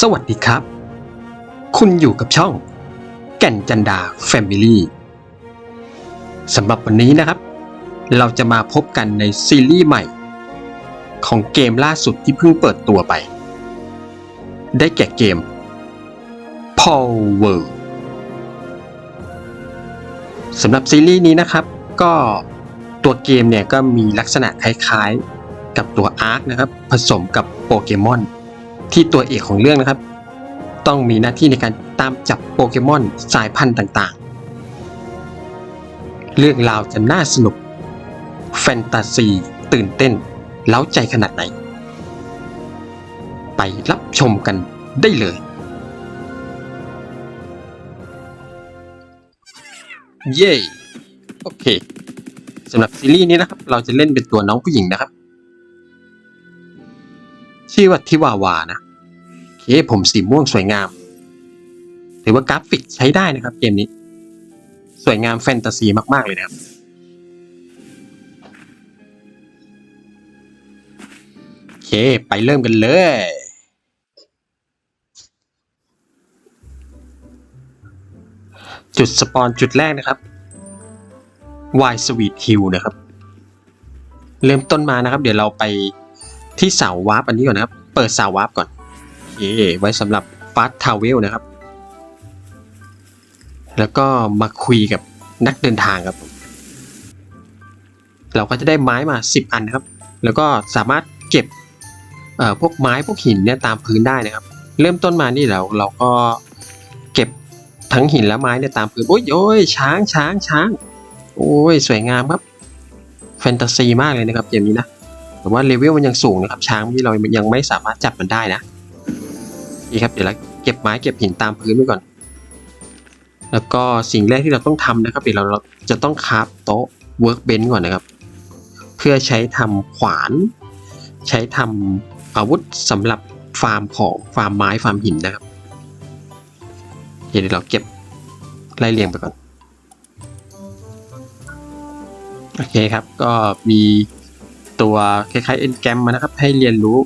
สวัสดีครับ คุณอยู่กับช่อง แก่นจันดาแฟมิลี่สำหรับวันนี้นะครับ เราจะมาพบกันในซีรีส์ใหม่ ของเกมล่าสุดที่เพิ่งเปิดตัวไป ได้แก่เกม Power สำหรับซีรีส์นี้นะครับ ก็ตัวเกมเนี่ยก็มีลักษณะคล้ายๆ กับตัว Ark นะครับ ผสมกับโปเกมอน ที่ตัวเอกของเรื่องนะครับ ต้องมีหน้าที่ในการตามจับโปเกมอนสายพันธุ์ต่างๆ เรื่องราวจะน่าสนุก แฟนตาซี ตื่นเต้น เล้าใจขนาดไหน ไปรับชมกันได้เลย เย้ โอเคสำหรับซีรีส์นี้นะครับ เราจะเล่นเป็นตัวน้องผู้หญิงนะครับ ชื่อว่าทิวาวานะโอเคผมสีม่วงสวยงาม ถือว่ากราฟิกใช้ได้นะครับ เกมนี้ สวยงามแฟนตาซีมากๆเลยนะครับ โอเค ไปเริ่มกันเลย จุดสปอนจุดแรกนะครับ Y Sweet Hill นะครับ เริ่มต้นมานะครับ เดี๋ยวเราไป ที่เสาวาร์ปอันนี้ก่อนนะครับ เปิดเสาวาร์ปก่อนโอเคไว้สำหรับฟาสทาวเวลนะครับ แล้วก็มาคุยกับนักเดินทางครับ เราก็จะได้ไม้มา 10 อันนะครับ แล้วก็สามารถเก็บพวกไม้พวกหินเนี่ยตามพื้นได้นะครับ เริ่มต้นมานี่เราเราก็เก็บทั้งหินและไม้เนี่ยตามพื้นโอ้ยโอ้ยช้างช้างช้างโอ้ยสวยงามครับแฟนตาซีมากเลยนะครับเกมนี้นะ แต่ว่าเลเวลมันยังสูงนะครับ ช้างที่เรายังไม่สามารถจับมันได้นะนี่ครับเดี๋ยวเราเก็บไม้เก็บหินตามพื้นไว้ก่อน แล้วก็สิ่งแรกที่เราต้องทำนะครับเดี๋ยวเราจะต้องคราฟโต๊ะเวิร์กเบนก่อนนะครับ เพื่อใช้ทำขวาน ใช้ทำอาวุธสำหรับฟาร์มของฟาร์มไม้ฟาร์มหินนะครับเดี๋ยวเราเก็บไล่เรียงไปก่อน โอเคครับก็มี ตัวคล้ายๆเอ็นแกรมมานะครับ ให้เรียนรู้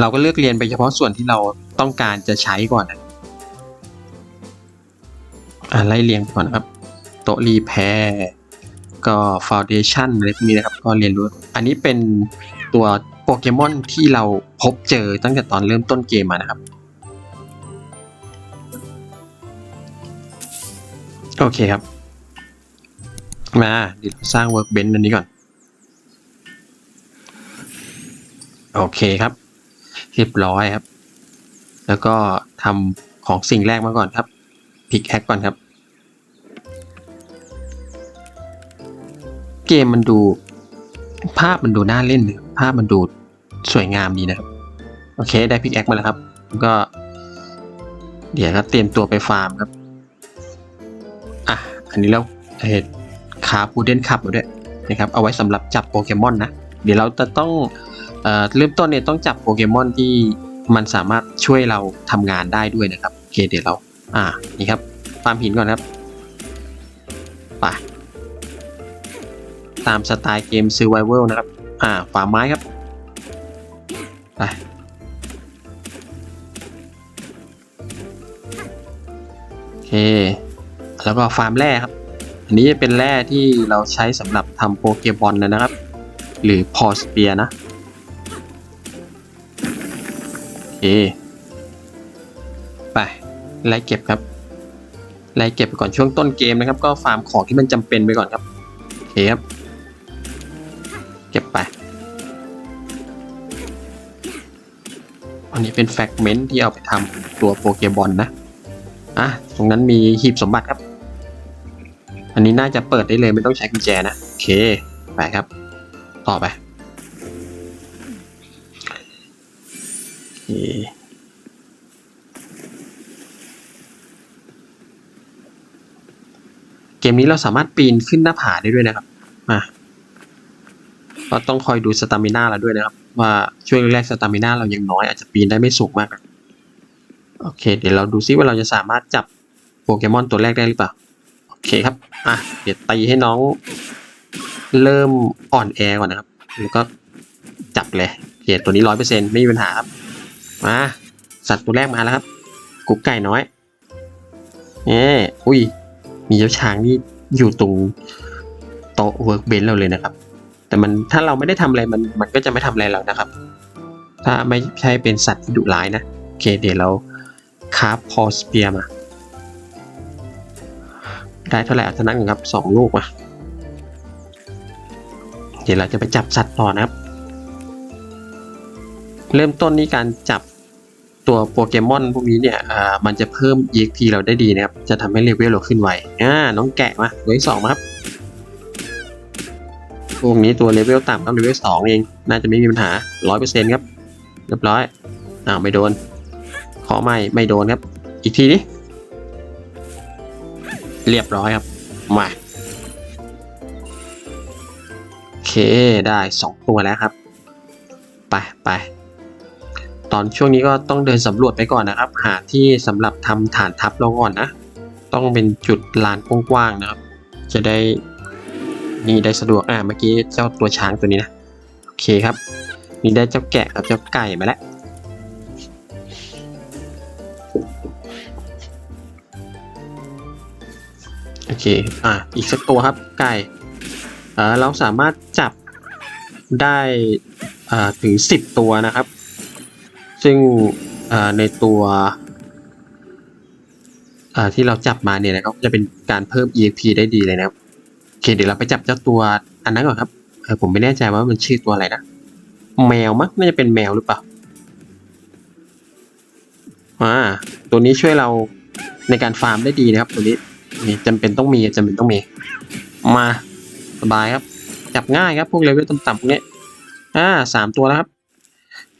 เราก็เลือกเรียนไปเฉพาะส่วนที่เราต้องการจะใช้ก่อนนะอะไล่เรียงก่อนนะครับโต๊ะรีแพร์ก็ฟาวเดชันอะไรพวกนี้นะครับก็เรียนรู้ อันนี้เป็นตัวโปเกมอนที่เราพบเจอตั้งแต่ตอนเริ่มต้นเกมมานะครับ โอเคครับ มาเดี๋ยวสร้าง workbench อันนี้ก่อน โอเคครับ เรียบร้อยครับ แล้วก็ทำของสิ่งแรกมาก่อนครับพิกแฮกก่อนครับ เกมมันดู ภาพมันดูน่าเล่น ภาพมันดูสวยงามดีนะครับ โอเคได้พิกแอคมาแล้วครับ ก็ เดี๋ยวครับเตรียมตัวไปฟาร์มครับ อะ อันนี้เราเห็นคาพูเดนขับมาด้วยนะครับ เอาไว้สำหรับจับโปเกมอนนะ เดี๋ยวเราจะต้อง เอ่อเริ่มต้นเนี่ยต้องจับโปเกมอนที่มันสามารถช่วยเราทำงานได้ด้วยนะครับโอเคเดี๋ยวเรา อ่านี่ครับฟาร์มหินก่อนครับไปตามสไตล์เกม Survival นะครับ อ่าฟาร์มไม้ครับไปโอเค แล้วก็ฟาร์มแร่ครับ อันนี้จะเป็นแร่ที่เราใช้สำหรับทำโปเกมอนนะครับ หรือพอสเปียนะ เคไปไล่เก็บครับไล่เก็บไปก่อนช่วงต้นเกมนะครับ ก็ฟาร์มของที่มันจำเป็นไปก่อนครับโอเคครับ เก็บไป อันนี้เป็นแฟกเมนต์ที่เอาไปทำตัวโปเกมอนนะอะตรงนั้นมีหีบสมบัติครับ อันนี้น่าจะเปิดได้เลยไม่ต้องใช้กุญแจนะโอเคไปครับ ต่อไป เคเกมนี้เราสามารถปีนขึ้นหน้าผาได้ด้วยนะครับ มาก็ต้องคอยดูสตามิน่าเราด้วยนะครับ ว่าช่วงแรกสตามิน่าเรายังน้อยอาจจะปีนได้ไม่สูงมากนะโอเค เดี๋ยวเราดูซิว่าเราจะสามารถจับโปเกมอนตัวแรกได้หรือเปล่า โอเคครับ อะ เดี๋ยวตีให้น้องเริ่มอ่อนแอก่อนนะครับ แล้วก็จับเลย โอเค ตัวนี้ร้อยเปอร์เซ็นต์ไม่มีปัญหาครับ มาสัตว์ตัวแรกมาแล้วครับ กุ๊กไก่น้อย เอ๊อุ้ย มีเจ้าช้างนี่อยู่ตรงโต๊ะเวิร์กเบนเราเลยนะครับ แต่มันถ้าเราไม่ได้ทำอะไรมันมันก็จะไม่ทำอะไรเรานะครับ ถ้าไม่ใช่เป็นสัตว์ที่ดุร้ายนะโอเคเดี๋ยวเราคาบพอสเปียมาได้เท่าไหร่อัตนักครับสองลูกมาเดี๋ยวเราจะไปจับสัตว์ต่อนะครับ เริ่มต้นนี้การจับ ตัวโปเกมอนพวกนี้เนี่ยอ่ามันจะเพิ่ม EXP เราได้ดีนะครับ จะทำให้เลเวลเราขึ้นไวอ่าน้องแกะมาตัวที่สองครับพวกนี้ตัวเลเวลต่ำครับเลเวลสองเอง น่าจะไม่มีปัญหาร้อยเปอร์เซ็นต์ครับเรียบร้อยอ้าวไม่โดน ขอไม่ไม่โดนครับ อีกทีดิเรียบร้อยครับ มาโอเคได้สองตัวแล้วครับ ไปไป ตอนช่วงนี้ก็ต้องเดินสำรวจไปก่อนนะครับ หาที่สำหรับทำฐานทัพเราก่อนนะ ต้องเป็นจุดลานกว้างๆนะครับ จะได้นี่ได้สะดวกอ่าเมื่อกี้เจ้าตัวช้างตัวนี้นะโอเคครับนี่ได้เจ้าแกะกับเจ้าไก่มาแล้วโอเคอะอีกสักตัวครับไก่เออเราสามารถจับได้อ่าถึงสิบตัวนะครับ ซึ่งในตัวที่เราจับมาเนี่ยนะครับจะเป็นการเพิ่ม EXP ได้ดีเลยนะครับโอเคเดี๋ยวเราไปจับเจ้าตัวอันนั้นก่อนครับผมไม่แน่ใจว่ามันชื่อตัวอะไรนะ แมวมั้งน่าจะเป็นแมวหรือเปล่าอ่าตัวนี้ช่วยเราในการฟาร์มได้ดีนะครับ ตัวนี้นี่จำเป็นต้องมีจำเป็นต้องมี มาสบายครับ จับง่ายครับ พวกเลเวลต่ำๆพวกนี้อ่าสามตัวแล้วครับ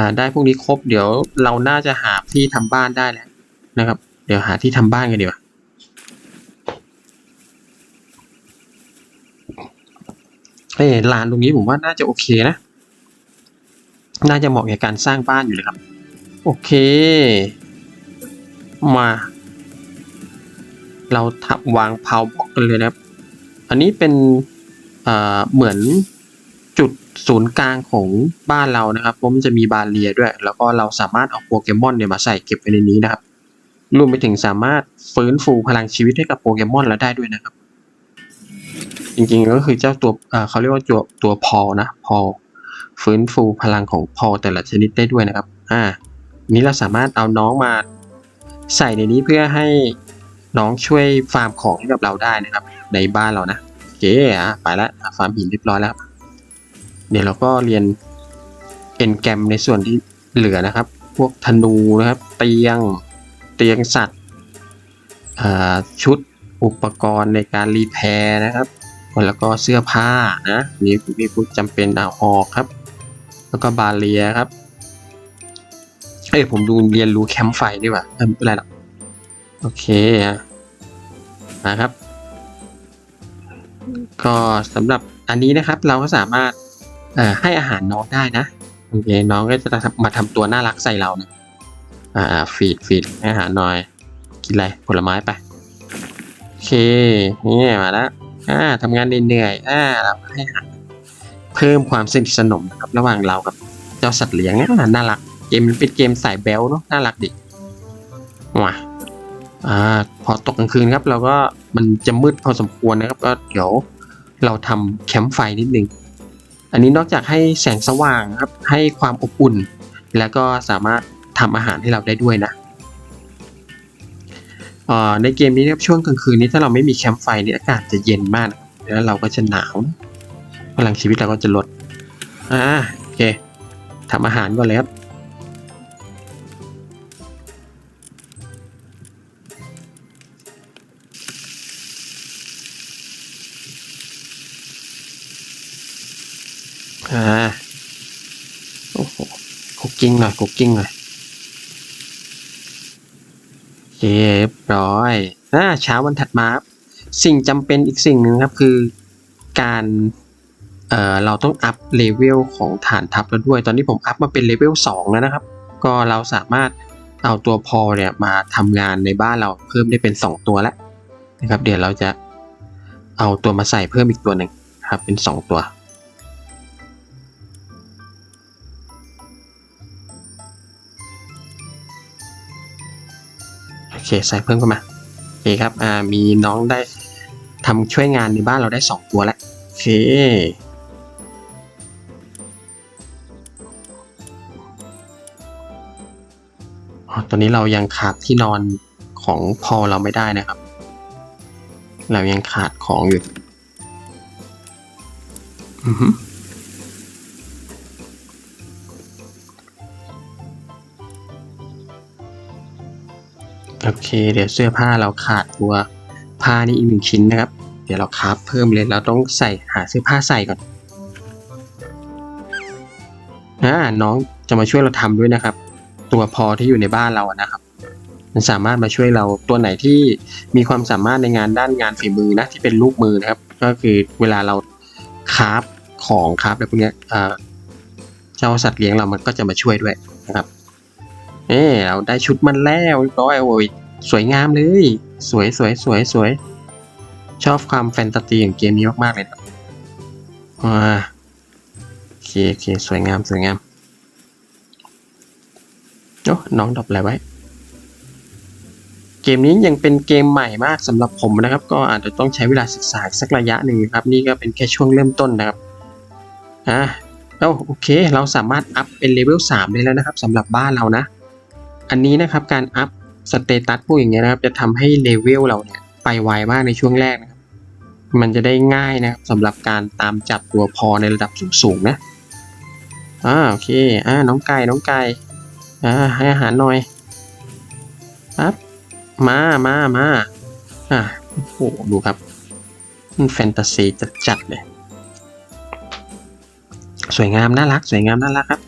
อ่าได้พวกนี้ครบเดี๋ยวเราน่าจะหาที่ทำบ้านได้แล้วนะครับ เดี๋ยวหาที่ทำบ้านกันดีกว่าเอ้ยลานตรงนี้ผมว่าน่าจะโอเคนะ น่าจะเหมาะแก่การสร้างบ้านอยู่เลยครับ โอเค มา เราทับวางเพาบล็อกกันเลยนะครับ อันนี้เป็นเหมือน จุดศูนย์กลางของบ้านเรานะครับเพราะมันจะมีบาเรียด้วย แล้วก็เราสามารถเอาโปเกมอนเนี่ยมาใส่เก็บไว้ในนี้นะครับรวมไปถึงสามารถฟื้นฟูพลังชีวิตให้กับโปเกมอนเราได้ด้วยนะครับ จริงๆก็คือเจ้าตัวเขาเรียกว่าตัวตัวพอนะพอฟื้นฟูพลังของพอแต่ละชนิดได้ด้วยนะครับ อ่า นี้เราสามารถเอาน้องมาใส่ในนี้เพื่อให้น้องช่วยฟาร์มของให้กับเราได้นะครับ ในบ้านเรานะโอเคอะไปแล้วอะฟาร์มหินเรียบร้อยแล้วครับ เดี๋ยวเราก็เรียนเอ็นแกรมในส่วนที่เหลือนะครับ พวกธนูนะครับ เตียง เตียงสัตว์ชุดอุปกรณ์ในการรีแพร์นะครับ แล้วก็เสื้อผ้านะมีมีพวกจำเป็นอาหอกครับ แล้วก็บาเรียครับ เอ้ยผมดูเรียนรู้แคมป์ไฟดีกว่าเออไม่เป็นไรหรอกโอเคนะครับ ก็สำหรับอันนี้นะครับเราก็สามารถ อ่อให้อาหารน้องได้นะโอเคน้องก็จะมาทำตัวน่ารักใส่เรานะอ่าฟีดฟีดให้อาหารหน่อย กินอะไรผลไม้ไปโอเคนี่มาแล้วอ่าทำงานเหนื่อยอ่าเราให้อาหารเพิ่มความสนิทสนมนะครับระหว่างเรากับเจ้าสัตว์เลี้ยงอ่าน่ารักเกมเป็นเกมสายแบลเนาะน่ารักดิว้าอ่าพอตกกลางคืนครับ เราก็มันจะมืดพอสมควรนะครับ ก็เดี๋ยวเราทำแคมป์ไฟนิดนึง อันนี้นอกจากให้แสงสว่างครับให้ความอบอุ่น แล้วก็สามารถทำอาหารให้เราได้ด้วยนะอ่อในเกมนี้นะครับช่วงกลางคืนนี้ถ้าเราไม่มีแคมป์ไฟนี่อากาศจะเย็นมากแล้วเราก็จะหนาวพลังชีวิตเราก็จะลดอ่าโอเคทำอาหารก่อนเลยครับ กิ้งหน่อยคุกกิ้งหน่อยเรียบร้อยอ่าเช้าวันถัดมาสิ่งจำเป็นอีกสิ่งหนึ่งครับคือการเอ่อเราต้องอัพเลเวลของฐานทัพแล้วด้วย ตอนนี้ผมอัพมาเป็นเลเวลสองแล้วนะครับ ก็เราสามารถเอาตัวพอเนี่ยมาทำงานในบ้านเราเพิ่มได้เป็นสองตัวแล้วนะครับ เดี๋ยวเราจะเอาตัวมาใส่เพิ่มอีกตัวหนึ่งครับเป็นสองตัว อเคใส่เพิ่มเข้ามาโอเคครับอ่ามีน้องได้ทำช่วยงานในบ้านเราได้สองตัวแล้วโอเคอ๋อตอนนี้เรายังขาดที่นอนของพอเราไม่ได้นะครับ เรายังขาดของอยู่อือ โอเค เดี๋ยวเสื้อผ้าเราขาดตัวผ้านี่อีกหนึ่งชิ้นนะครับ เดี๋ยวเราคราฟเพิ่มเลยเราต้องใส่หาเสื้อผ้าใส่ก่อนอ่าน้องจะมาช่วยเราทำด้วยนะครับ ตัวพอที่อยู่ในบ้านเราอะนะครับ มันสามารถมาช่วยเราตัวไหนที่มีความสามารถในงานด้านงานฝีมือนะที่เป็นลูกมือนะครับ ก็คือเวลาเราคราฟของคราฟอะไรพวกนี้เจ้าสัตว์เลี้ยงเรามันก็จะมาช่วยด้วยนะครับ เอ้เราได้ชุดมันแล้วเรียบร้อยโอ้ยสวยงามเลย สวยสวยสวยสวย ชอบความแฟนตาซีของเกมนี้มากๆเลยครับอ่าโอเคโอเคสวยงามสวยงามโอ้น้องดรอปอะไรไว้ เกมนี้ยังเป็นเกมใหม่มากสำหรับผมนะครับ ก็อาจจะต้องใช้เวลาศึกษาสักระยะหนึ่งครับ นี่ก็เป็นแค่ช่วงเริ่มต้นนะครับอ่าเอ้าโอเค เราสามารถอัพเป็นเลเวล3ได้แล้วนะครับสำหรับบ้านเรานะ อันนี้นะครับการอัพสเตตัสพวกอย่างเงี้ยนะครับจะทำให้เลเวลเราเนี่ยไปไวมากในช่วงแรกนะครับ มันจะได้ง่ายนะครับสำหรับการตามจับตัวพอในระดับสูงๆนะอ่าโอเคอ่าน้องไก่น้องไก่อ่าให้อาหารหน่อยปั๊บมามามาอะโอ้โหดูครับมันแฟนตาซีจัดๆเลย สวยงามน่ารัก สวยงามน่ารักครับ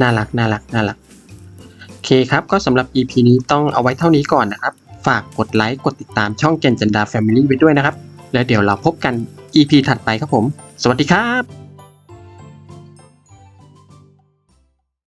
น่ารักน่ารักน่ารักโอเคครับ ก็สำหรับ EP นี้ต้องเอาไว้เท่านี้ก่อนนะครับ ฝากกดไลค์กดติดตามช่องเกนจันดาแฟมิลี่ไว้ด้วยนะครับ แล้วเดี๋ยวเราพบกัน EP ถัดไปครับผม สวัสดีครับ